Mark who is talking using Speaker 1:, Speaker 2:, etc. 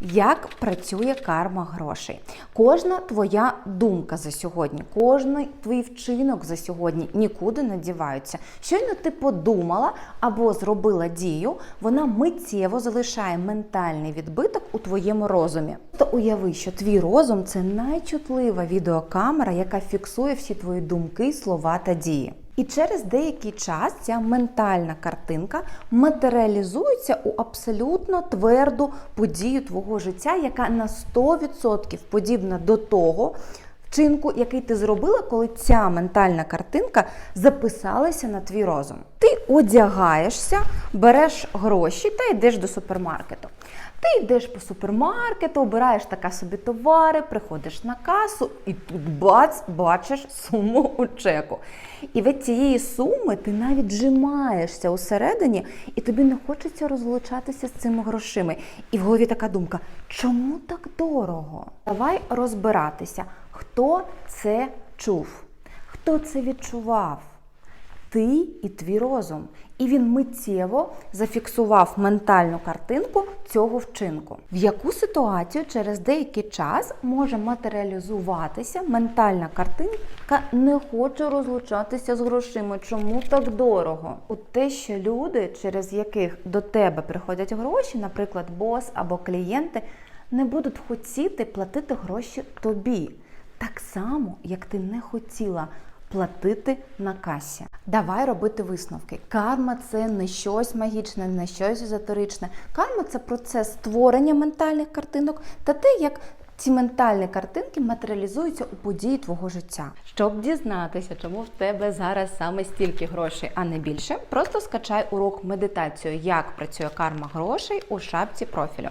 Speaker 1: Як працює карма грошей? Кожна твоя думка за сьогодні, кожен твій вчинок за сьогодні нікуди не діваються. Щойно ти подумала або зробила дію, вона миттєво залишає ментальний відбиток у твоєму розумі. Уяви, що твій розум це найчутлива відеокамера, яка фіксує всі твої думки, слова та дії. І через деякий час ця ментальна картинка матеріалізується у абсолютно тверду подію твого життя, яка на 100% подібна до того вчинку, який ти зробила, коли ця ментальна картинка записалася на твій розум. Ти одягаєшся, береш гроші та йдеш до супермаркету. Ти йдеш по супермаркету, обираєш така собі товари, приходиш на касу і тут бац, бачиш суму у чеку. І від цієї суми ти навіть жимаєшся усередині, і тобі не хочеться розлучатися з цими грошима. І в голові така думка: чому так дорого? Давай розбиратися, хто це чув, хто це відчував ти і твій розум. І він миттєво зафіксував ментальну картинку цього вчинку. В яку ситуацію через деякий час може матеріалізуватися ментальна картинка не хоче розлучатися з грошима. Чому так дорого? У те, що люди, через яких до тебе приходять гроші, наприклад, бос або клієнти, не будуть хотіти платити гроші тобі. Так само, як ти не хотіла платити на касі. Давай робити висновки. Карма це не щось магічне, не щось езотеричне. Карма це процес створення ментальних картинок та те, як ці ментальні картинки матеріалізуються у події твого життя. Щоб дізнатися, чому в тебе зараз саме стільки грошей, а не більше, просто скачай урок медитацію, як працює карма грошей у шапці профілю.